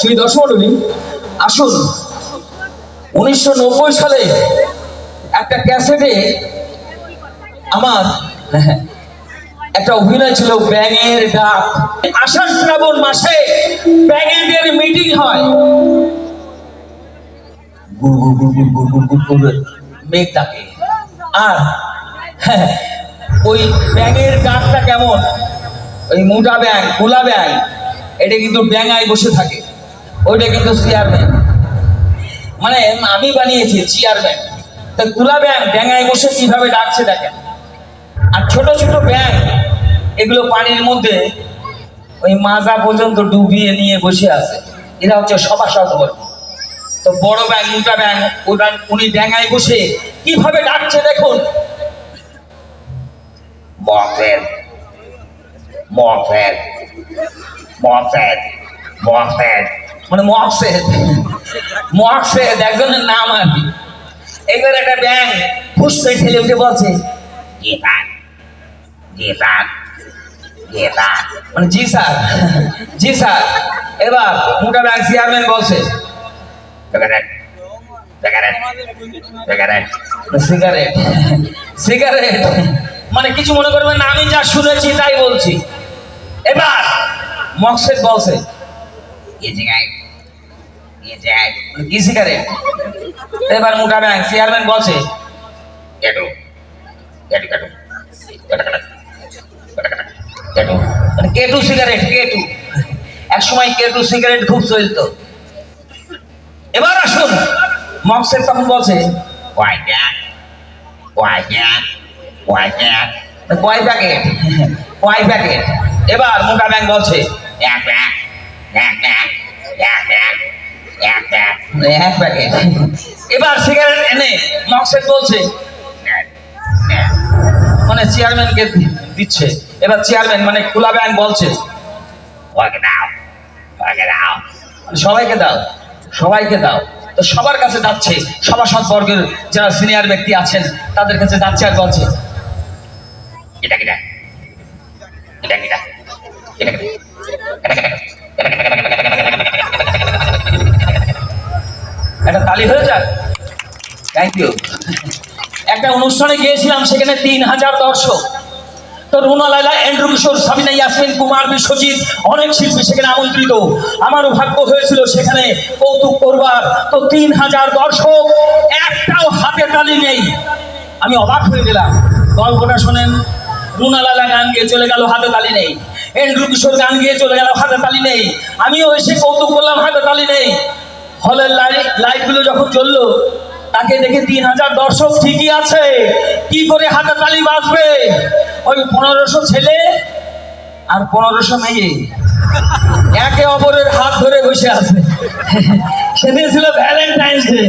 সেই দর্শনী আসুন। উনিশশো সালে একটা ক্যাসেটে আমার হ্যাঁ, একটা অভিনয় ছিল ব্যাঙের ডাক। আষাঢ় শ্রাবণ মাসে ব্যাঙেদের মিটিং হয়। মেঘ তাকে আর হ্যাঁ, ওই ব্যাঙের ডাকটা কেমন? ওই মোটা ব্যাঙ খোলা ব্যাঙ, এটা কিন্তু ব্যাঙায় বসে থাকে। ওইটা কিন্তু চেয়ারম্যান মানে আমি বানিয়েছি চেয়ারম্যান তা কুলা ব্যাং ব্যাঙায় বসে কীভাবে ডাকছে দেখেন। আর ছোট ছোট ব্যাং এগুলো পানির মধ্যে ওই মাজা পর্যন্ত ডুবিয়ে নিয়ে বসে আছে। এরা হচ্ছে সভাসদ বর্গ তো বড় ব্যাং মোটা ব্যাং ওটা উনি ড্যাঙায় বসে কীভাবে ডাকছে দেখুন। মফেদ মফেদ মফেদ মফেদ মানে মকসেদ মকসেদ একজনের নাম আর কি। এবার একটা ব্যাং ফুসতে ঠেলে উঠে বলছে মানে জি স্যার জি স্যার। এবার মোটা ব্যাং চেয়ারম্যান বলছে, সিগারেট সিগারেট সিগারেট। মানে কিছু মনে করবে না, আমি যা শুনেছি তাই বলছি। এবার মকসেদ বলছে সিগারেট কি সিগারেট এবার মোটা ব্যাংক চেয়ারম্যান বলছে। মানে কেটু সিগারেট, কেটু। এক সময় কেটু সিগারেট খুব চলতো। এবার আসুন মকসেদ তখন বলছে কয়টা কয় প্যাকেট? কয় প্যাকেট? এবার মোটা ব্যাংক বলছে, এক প্যাক এক এক এবার সিগারেট এনে মকসেদ বলছে। মানে চেয়ারম্যানকে দিচ্ছে। এবার চেয়ারম্যান মানে খোলা ব্যাংক বলছে, সবাইকে দাও সবাইকে দাও। তো সবার কাছে যাচ্ছে সভাসদ বর্গের যারা সিনিয়র ব্যক্তি আছেন, তাদের কাছে যাচ্ছে আর বলছে, এটা কিটা? এটা কিটা? এটা কিটা? একটা তালি হয়ে যাক। থ্যাংক ইউ একটা অনুষ্ঠানে গিয়েছিলাম, সেখানে তিন হাজার দর্শক। তো রুনা লাইলা এন্ড্রু কিশোর, সাবিনা ইয়াসমিন কুমার বিশ্বজিৎ, অনেক শিল্পী সেখানে আমন্ত্রিত। আমারও ভাগ্য হয়েছিল সেখানে কৌতুক করবার। তো তিন হাজার দর্শক, একটাও হাতে তালি নেই। আমি অবাক হয়ে গেলাম। গল্পটা শোনেন, রুনা লালা গান গিয়ে চলে গেল, হাতে তালি নেই। এন্ড্রু কিশোর গান গিয়ে চলে গেল, হাতে তালি নেই। আমিও এসে কৌতুক করলাম, হাতে তালি নেই। হলের লাইট লাইটগুলো যখন চলল তাকে দেখে তিন হাজার দর্শক ঠিকই আছে। কি করে হাতে তালি বাজবে? ওই পনেরোশো ছেলে আর পনেরোশো মেয়ে। একে অপরের হাত ধরে বসে আছে। সেদিন ছিল ভ্যালেন্টাইন্স ডে